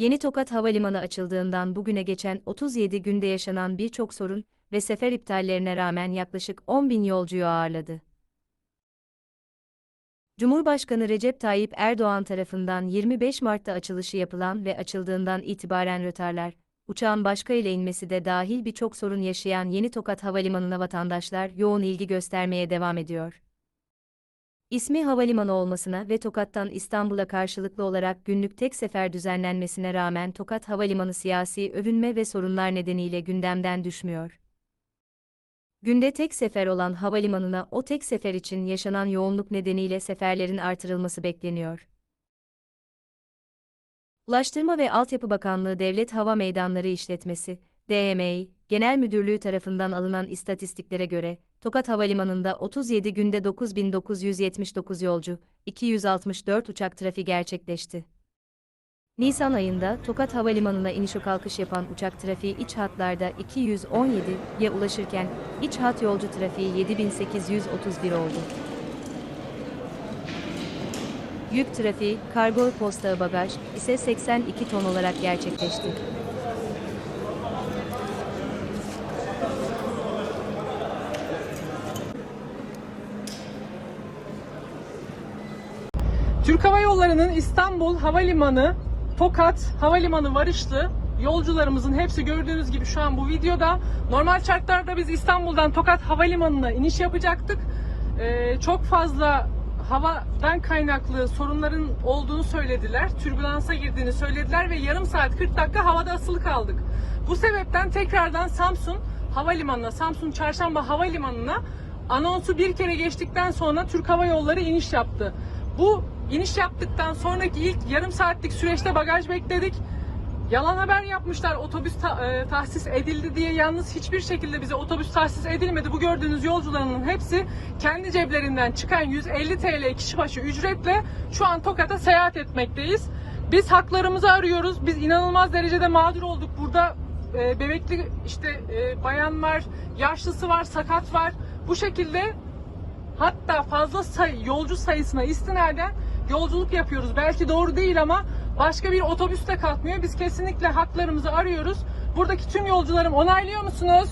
Yeni Tokat Havalimanı açıldığından bugüne geçen 37 günde yaşanan birçok sorun ve sefer iptallerine rağmen yaklaşık 10 bin yolcuyu ağırladı. Cumhurbaşkanı Recep Tayyip Erdoğan tarafından 25 Mart'ta açılışı yapılan ve açıldığından itibaren rötarlar, uçağın başka ile inmesi de dahil birçok sorun yaşayan Yeni Tokat Havalimanı'na vatandaşlar yoğun ilgi göstermeye devam ediyor. İsmi havalimanı olmasına ve Tokat'tan İstanbul'a karşılıklı olarak günlük tek sefer düzenlenmesine rağmen Tokat Havalimanı siyasi övünme ve sorunlar nedeniyle gündemden düşmüyor. Günde tek sefer olan havalimanına o tek sefer için yaşanan yoğunluk nedeniyle seferlerin artırılması bekleniyor. Ulaştırma ve Altyapı Bakanlığı Devlet Hava Meydanları İşletmesi, DMİ, Genel Müdürlüğü tarafından alınan istatistiklere göre, Tokat Havalimanı'nda 37 günde 9979 yolcu, 264 uçak trafiği gerçekleşti. Nisan ayında Tokat Havalimanı'na iniş kalkış yapan uçak trafiği iç hatlarda 217'ye ulaşırken, iç hat yolcu trafiği 7831 oldu. Yük trafiği, kargo, posta, bagaj ise 82 ton olarak gerçekleşti. Türk Hava Yolları'nın İstanbul Havalimanı, Tokat Havalimanı varışlı yolcularımızın hepsi gördüğünüz gibi şu an bu videoda. Normal şartlarda biz İstanbul'dan Tokat Havalimanı'na iniş yapacaktık. Ee, çok fazla havadan kaynaklı sorunların olduğunu söylediler. Türbülansa girdiğini söylediler ve yarım saat 40 dakika havada asılı kaldık. Bu sebepten tekrardan Samsun Havalimanı'na, Samsun Çarşamba Havalimanı'na anonsu bir kere geçtikten sonra Türk Hava Yolları iniş yaptı. Bu iniş yaptıktan sonraki ilk yarım saatlik süreçte bagaj bekledik. Yalan haber yapmışlar otobüs ta- e, tahsis edildi diye yalnız hiçbir şekilde bize otobüs tahsis edilmedi. Bu gördüğünüz yolcularının hepsi kendi ceplerinden çıkan 150 TL kişi başı ücretle şu an Tokat'a seyahat etmekteyiz. Biz haklarımızı arıyoruz. Biz inanılmaz derecede mağdur olduk. Burada e, bebekli işte e, bayan var, yaşlısı var, sakat var. Bu şekilde hatta fazla say- yolcu sayısına istinaden yolculuk yapıyoruz. Belki doğru değil ama başka bir otobüs de kalkmıyor. Biz kesinlikle haklarımızı arıyoruz. Buradaki tüm yolcularım onaylıyor musunuz?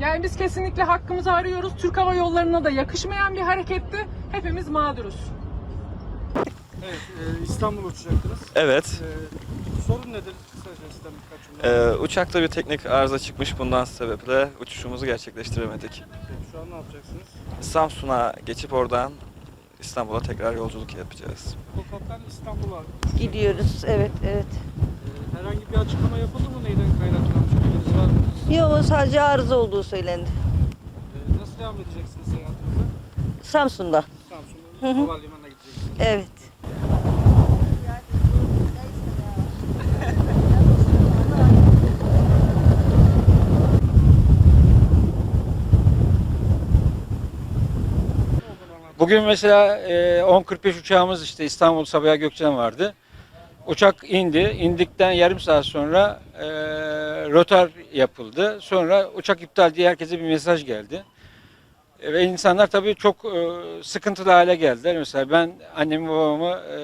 Yani biz kesinlikle hakkımızı arıyoruz. Türk Hava Yolları'na da yakışmayan bir hareketti. Hepimiz mağduruz. Evet, e, İstanbul uçacaktınız. Evet. E, sorun nedir? Kısaca sizden birkaç cümle. Ee, uçakta bir teknik arıza çıkmış. Bundan sebeple uçuşumuzu gerçekleştiremedik. Peki, şu an ne yapacaksınız? Samsun'a geçip oradan İstanbul'a tekrar yolculuk yapacağız. Tokat'tan İstanbul'a. Gidiyoruz, evet, evet. E, herhangi bir açıklama yapıldı mı? Neyden kaynaklanmış bilginiz var mı? Yok, sadece arıza olduğu söylendi. E, nasıl devam edeceksiniz seyahatinize? Samsun'da. Samsun'un havalimanına gideceksiniz. Evet. Bugün mesela e, 10.45 uçağımız işte İstanbul Sabiha Gökçen vardı. Uçak indi. İndikten yarım saat sonra e, rötar yapıldı. Sonra uçak iptal diye herkese bir mesaj geldi. E, ve insanlar tabii çok e, sıkıntılı hale geldiler. Mesela ben annemi babamı e,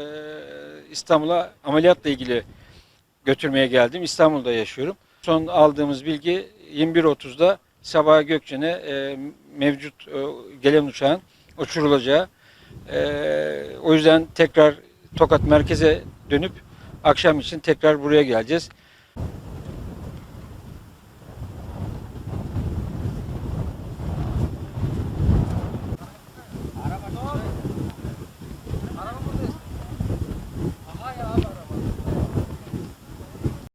İstanbul'a ameliyatla ilgili götürmeye geldim. İstanbul'da yaşıyorum. Son aldığımız bilgi 21.30'da Sabiha Gökçen'e e, mevcut e, gelen uçağın uçurulacağı. Ee, o yüzden tekrar Tokat merkeze dönüp akşam için tekrar buraya geleceğiz.